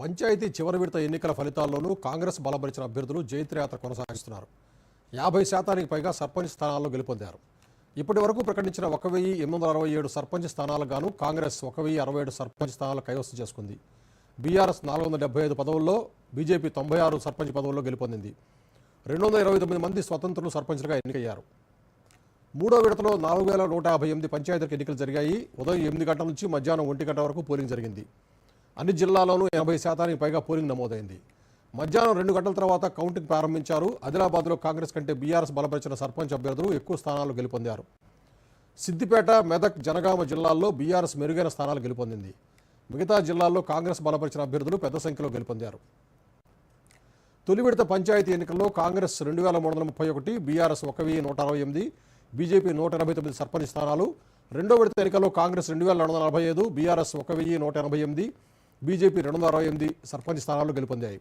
పంచాయతీ చివరి విడత ఎన్నికల ఫలితాల్లోనూ కాంగ్రెస్ బలపరిచిన అభ్యర్థులు జైత్రయాత్ర కొనసాగిస్తున్నారు. యాభై శాతానికి పైగా సర్పంచ్ స్థానాల్లో గెలుపొందారు. ఇప్పటి వరకు ప్రకటించిన ఒక వెయ్యి ఎనిమిది వందల అరవై ఏడు సర్పంచ్ స్థానాలకు గాను కాంగ్రెస్ ఒక వెయ్యి అరవై ఏడు సర్పంచ్ స్థానాలు కైవసం చేసుకుంది. బీఆర్ఎస్ నాలుగు వందల డెబ్బై ఐదు పదవుల్లో బీజేపీ తొంభై ఆరు సర్పంచ్ పదవుల్లో గెలుపొందింది. రెండు వందల ఇరవై తొమ్మిది మంది స్వతంత్రులు సర్పంచ్లుగా ఎన్నికయ్యారు. మూడో విడతలో నాలుగు వేల నూట యాభై ఎనిమిది పంచాయతీలకు ఎన్నికలు జరిగాయి. ఉదయం ఎనిమిది గంటల నుంచి మధ్యాహ్నం ఒంటి గంట వరకు పోలింగ్ జరిగింది. అన్ని జిల్లాల్లోనూ ఎనభై శాతానికి పైగా పోలింగ్ నమోదైంది. మధ్యాహ్నం రెండు గంటల తర్వాత కౌంటింగ్ ప్రారంభించారు. ఆదిలాబాద్లో కాంగ్రెస్ కంటే బీఆర్ఎస్ బలపరిచిన సర్పంచ్ అభ్యర్థులు ఎక్కువ స్థానాలు గెలుపొందారు. సిద్దిపేట మెదక్ జనగామ జిల్లాల్లో బీఆర్ఎస్ మెరుగైన స్థానాలు గెలుపొందింది. మిగతా జిల్లాల్లో కాంగ్రెస్ బలపరిచిన అభ్యర్థులు పెద్ద సంఖ్యలో గెలుపొందారు. తొలి విడత పంచాయతీ ఎన్నికల్లో కాంగ్రెస్ రెండు వేల మూడు వందల ముప్పై ఒకటి బీఆర్ఎస్ ఒక వెయ్యి నూట అరవై ఎనిమిది బీజేపీ నూట ఎనభై తొమ్మిది సర్పంచ్ స్థానాలు. రెండో విడత ఎన్నికల్లో కాంగ్రెస్ రెండు వేల రెండు వందల నలభై ఐదు బీఆర్ఎస్ ఒక వెయ్యి నూట ఎనభై ఎనిమిది బీజేపీ రెండు వందల అరవై ఎనిమిది సర్పంచ్ స్థానాలు గెలుపొందాయి.